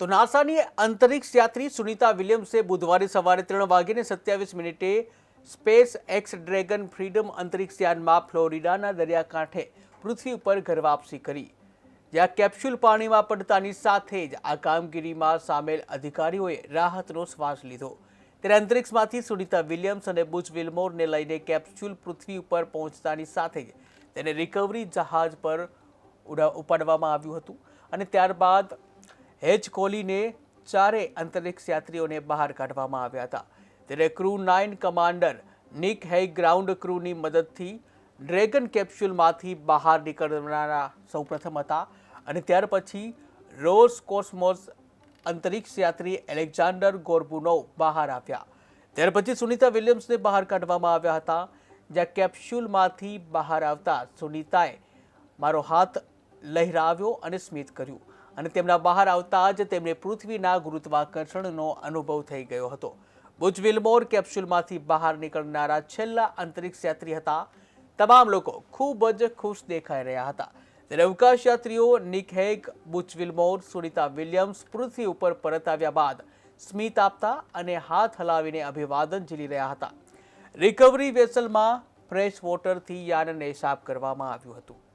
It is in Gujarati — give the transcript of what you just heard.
તો નાસાની અંતરિક્ષ યાત્રી સુનિતા વિલિયમ્સે બુધવારે સવારે ત્રણ વાગ્યે સત્યાવીસ મિનિટે સ્પેસ એક્સ ડ્રેગન ફ્રીડમ અંતરિક્ષ યાનમાં ફ્લોરિડાના દરિયાકાંઠે પૃથ્વી ઉપર ઘર વાપસી કરી. જ્યાં કેપ્સ્યુલ પાણીમાં પડતાની સાથે જ આ કામગીરીમાં સામેલ અધિકારીઓએ રાહતનો શ્વાસ લીધો. ત્યારે અંતરિક્ષમાંથી સુનિતા વિલિયમ્સ અને બુચ વિલમોરને લઈને કેપ્સ્યુલ પૃથ્વી ઉપર પહોંચતાની સાથે જ તેને રિકવરી જહાજ પર ઉડા, ઉપાડવામાં આવ્યું હતું. અને ત્યારબાદ હેજ કોલીને ચારે અંતરિક્ષ યાત્રીઓને બહાર કાઢવામાં આવ્યા હતા. ત્યારે crew nine commander Nick Hague ground ક્રૂની મદદથી ડ્રેગન કેપ્સ્યુલમાંથી બહાર નીકળનારા સૌપ્રથમ હતા અને ત્યાર પછી રોસ કોસ્મોસ અંતરિક્ષ યાત્રી એલેક્ઝાન્ડર ગોર્બુનોવ બહાર આવ્યા. ત્યાર પછી સુનિતા વિલિયમ્સને બહાર કાઢવામાં આવ્યા હતા, જ્યાં કેપ્સ્યુલમાંથી બહાર આવતા સુનિતાએ મારો હાથ લહેરાવ્યો અને સ્મિત કર્યું. અને તેમના બહાર આવતા જ તેમને પૃથ્વીના ગુરુત્વાકર્ષણનો અનુભવ થઈ ગયો હતો. બુચ વિલમોર કેપ્સ્યુલમાંથી બહાર નીકળનારા છેલ્લા અંતરિક્ષ યાત્રી હતા. તમામ લોકો ખૂબ જ ખુશ દેખાઈ રહ્યા હતા. ત્યારે અવકાશ યાત્રીઓ Nick Hague Butch Sunita Williams પૃથ્વી ઉપર પરત આવ્યા બાદ સ્મિત આપતા અને હાથ હલાવીને અભિવાદન ઝીલી રહ્યા હતા. રિકવરી વેસલમાં ફ્રેશ વોટરથી યાનને સાફ કરવામાં આવ્યું હતું.